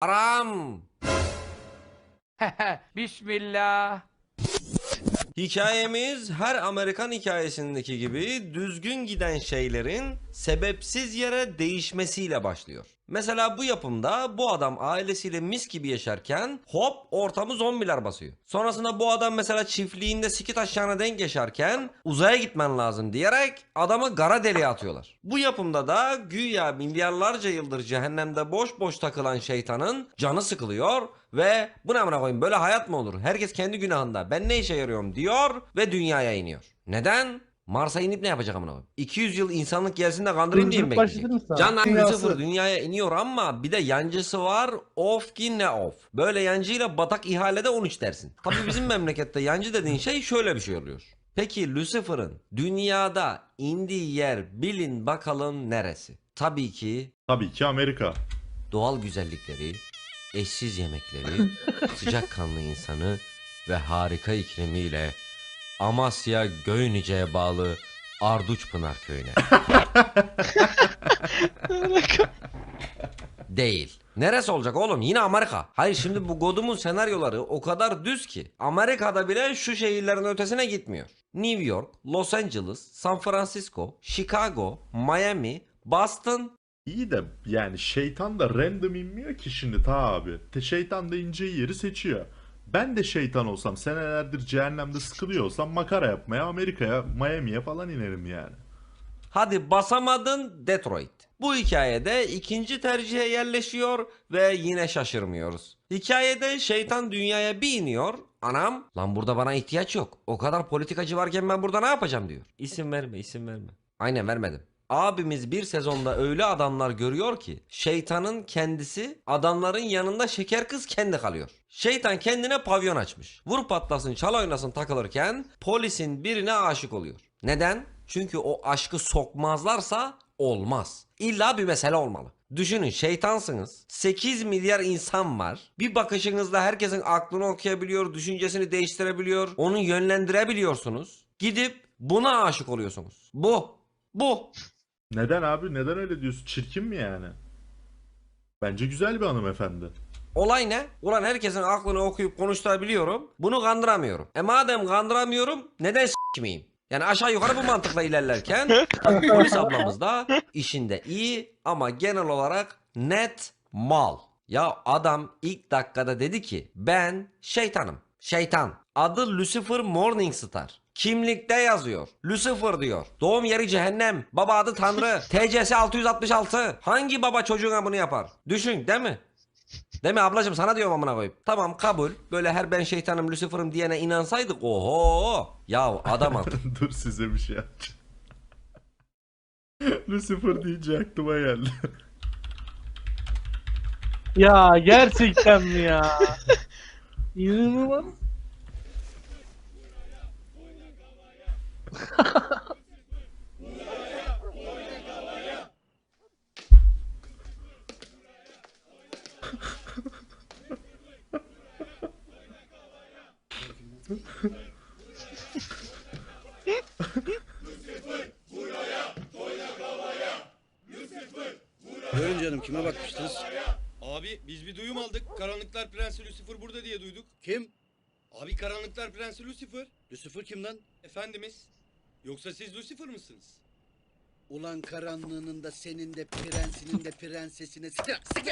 Aram. Bismillah. Hikayemiz her Amerikan hikayesindeki gibi düzgün giden şeylerin sebepsiz yere değişmesiyle başlıyor. Mesela bu yapımda bu adam ailesiyle mis gibi yaşarken hop ortamı zombiler basıyor. Sonrasında bu adam mesela çiftliğinde sikit aşağına denk yaşarken uzaya gitmen lazım diyerek adamı gara deliğe atıyorlar. Bu yapımda da güya milyarlarca yıldır cehennemde boş boş takılan şeytanın canı sıkılıyor ve bu ne amına koyayım böyle hayat mı olur? Herkes kendi günahında. Ben ne işe yarıyorum diyor ve dünyaya iniyor. Neden? Mars'a inip ne yapacak amına koyayım? 200 yıl insanlık gelsin de kandırayım diye mi bekleyecek? başlatır mısın abi? Can lan Dünyası. Lucifer dünyaya iniyor ama bir de yancısı var. Of ki ne of. Böyle yancıyla batak ihalede 13 dersin. Tabii bizim memlekette yancı dediğin şey şöyle bir şey oluyor. Peki Lucifer'ın dünyada indiği yer bilin bakalım neresi? Tabii ki Tabii ki Amerika. doğal güzellikleri, eşsiz yemekleri, sıcakkanlı insanı ve harika iklimiyle Amasya Göynüce'ye bağlı Arduçpınar köyüne. Değil. Neresi olacak oğlum? Yine Amerika. Hayır şimdi bu Godum'un senaryoları o kadar düz ki. Amerika'da bile şu şehirlerin ötesine gitmiyor. New York, Los Angeles, San Francisco, Chicago, Miami, Boston, İyi de yani şeytan da random inmiyor ki şimdi ta abi. Te şeytan da ineceği yeri seçiyor. Ben de şeytan olsam senelerdir cehennemde sıkılıyor olsam makara yapmaya Amerika'ya, Miami'ye falan inerim yani. Hadi basamadın Detroit. Bu hikayede ikinci tercihe yerleşiyor ve yine şaşırmıyoruz. Hikayede şeytan dünyaya bir iniyor. Anam lan burada bana ihtiyaç yok. O kadar politikacı varken ben burada ne yapacağım diyor. İsim verme isim verme. Aynen vermedim. Abimiz bir sezonda öyle adamlar görüyor ki şeytanın kendisi adamların yanında şeker kız kendi kalıyor. Şeytan kendine pavyon açmış. Vur patlasın çal oynasın takılırken polisin birine aşık oluyor. Neden? Çünkü o aşkı sokmazlarsa olmaz. İlla bir mesele olmalı. Düşünün şeytansınız. 8 milyar insan var. Bir bakışınızla herkesin aklını okuyabiliyor, düşüncesini değiştirebiliyor, onu yönlendirebiliyorsunuz. Gidip buna aşık oluyorsunuz. Bu. Bu. Neden abi? Neden öyle diyorsun? Çirkin mi yani? Bence güzel bir hanımefendi. Olay ne? Ulan herkesin aklını okuyup konuşturabiliyorum. Bunu kandıramıyorum. E madem kandıramıyorum neden s**meyim? Yani aşağı yukarı bu mantıkla ilerlerken polis ablamız da işinde iyi ama genel olarak net mal. Ya adam ilk dakikada dedi ki ben şeytanım. Şeytan. Adı Lucifer Morningstar. Kimlikte yazıyor. Lucifer diyor. Doğum yeri cehennem. Baba adı Tanrı. TCS 666. Hangi baba çocuğuna bunu yapar? Düşün değil mi? Değil mi ablacım sana diyorum amına koyup. Tamam kabul. Böyle her ben şeytanım Lucifer'ım diyene inansaydık oho. Ya adam ol. Dur size bir şey yapacağım. Lucifer deyince aklıma geldi. Ya gerçekten mi ya? İnanılmaz. Buyurun canım kime bakmıştınız? Abi biz bir duyum aldık. Karanlıklar Prensi Lucifer burada diye duyduk. Kim? Abi Karanlıklar Prensi Lucifer. Lucifer kim lan? Efendimiz. Yoksa siz Lucifer mısınız? Ulan karanlığının da senin de prensinin de prensesine sıkı sıkı.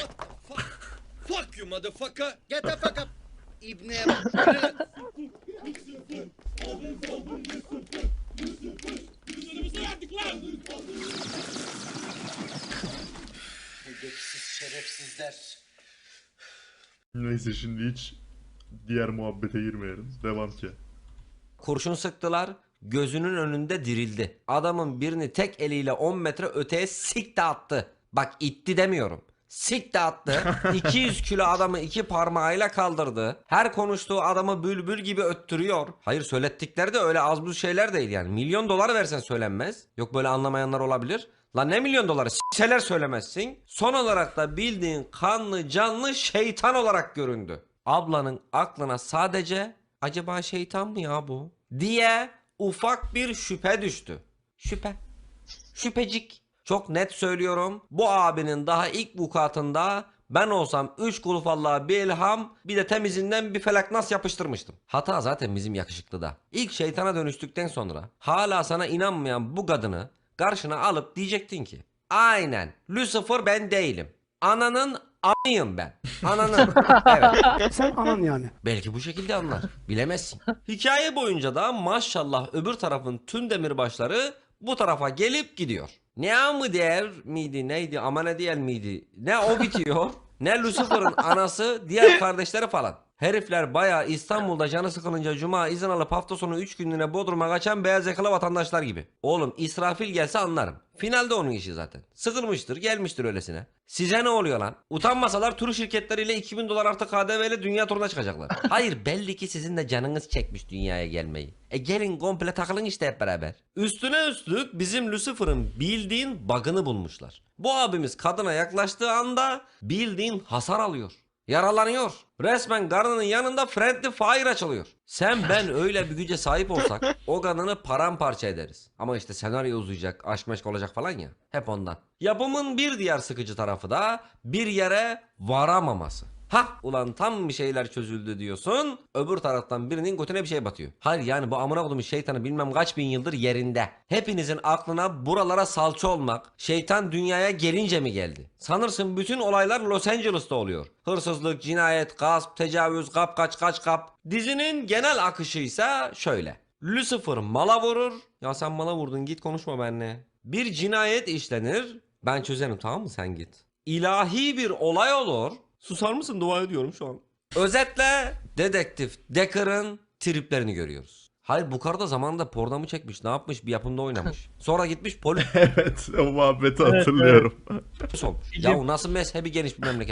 Fuck, fuck you motherfucker. Get the fuck up. İbneye bak. Edepsiz şerefsizler. Neyse şimdi hiç diğer muhabbete girmeyelim. Devam ki. Kurşun sıktılar. Gözünün önünde dirildi. Adamın birini tek eliyle 10 metre öteye sikte attı. Bak itti demiyorum. Sikte attı. 200 kilo adamı iki parmağıyla kaldırdı. Her konuştuğu adamı bülbül gibi öttürüyor. Hayır söylettikleri de öyle az buz şeyler değil yani. Milyon dolar versen söylenmez. Yok böyle anlamayanlar olabilir. Lan ne milyon doları s**seler söylemezsin. Son olarak da bildiğin kanlı canlı şeytan olarak göründü. Ablanın aklına sadece acaba şeytan mı ya bu? Diye ufak bir şüphe düştü. Şüphe. Şüphecik. Çok net söylüyorum. Bu abinin daha ilk vukuatında Ben olsam 3 kuluf Allah'a bir ilham bir de temizinden bir felak nas yapıştırmıştım. Hata zaten bizim yakışıklıda. İlk şeytana dönüştükten sonra hala sana inanmayan bu kadını karşına alıp diyecektin ki aynen Lucifer ben değilim. Ananın anıyım ben. Ananın. evet. Sen anan yani. Belki bu şekilde anlar. Bilemezsin. Hikaye boyunca da maşallah öbür tarafın tüm demirbaşları bu tarafa gelip gidiyor. Ne mı der miydi neydi ama ne diyen miydi? Ne o bitiyor ne Lucifer'ın anası diğer kardeşleri falan. Herifler bayağı İstanbul'da canı sıkılınca cuma izin alıp hafta sonu 3 günlüğüne Bodrum'a kaçan beyaz yakalı vatandaşlar gibi. Oğlum İsrafil gelse anlarım. Finalde onun işi zaten. Sıkılmıştır gelmiştir öylesine. Size ne oluyor lan? Utanmasalar tur şirketleriyle 2000 dolar artı KDV ile dünya turuna çıkacaklar. Hayır belli ki sizin de canınız çekmiş dünyaya gelmeyi. E gelin komple takılın işte hep beraber. Üstüne üstlük bizim Lucifer'ın bildiğin bug'ını bulmuşlar. Bu abimiz kadına yaklaştığı anda bildiğin hasar alıyor. Yaralanıyor. Resmen karnının yanında friendly fire açılıyor. Sen ben öyle bir güce sahip olsak o kadını paramparça ederiz. Ama işte senaryo uzayacak, aşk meşk olacak falan ya. Hep ondan. Yapımın bir diğer sıkıcı tarafı da bir yere varamaması. Ha ulan tam bir şeyler çözüldü diyorsun. Öbür taraftan birinin götüne bir şey batıyor. Hayır yani bu amına kodumun şeytanı bilmem kaç bin yıldır yerinde. Hepinizin aklına buralara salça olmak, şeytan dünyaya gelince mi geldi? Sanırsın bütün olaylar Los Angeles'ta oluyor. Hırsızlık, cinayet, gasp, tecavüz, kap kaç kaç kap. Dizinin genel akışı ise şöyle. Lucifer mala vurur. Ya sen mala vurdun git konuşma benimle. Bir cinayet işlenir. Ben çözerim tamam mı sen git. İlahi bir olay olur. Susar mısın dua ediyorum şu an. Özetle dedektif Decker'ın triplerini görüyoruz. Hayır bu karı da zamanında porno mu çekmiş ne yapmış bir yapımda oynamış. Sonra gitmiş polis evet o muhabbeti hatırlıyorum. olmuş. Ya o nasıl mezhebi geniş bir memleket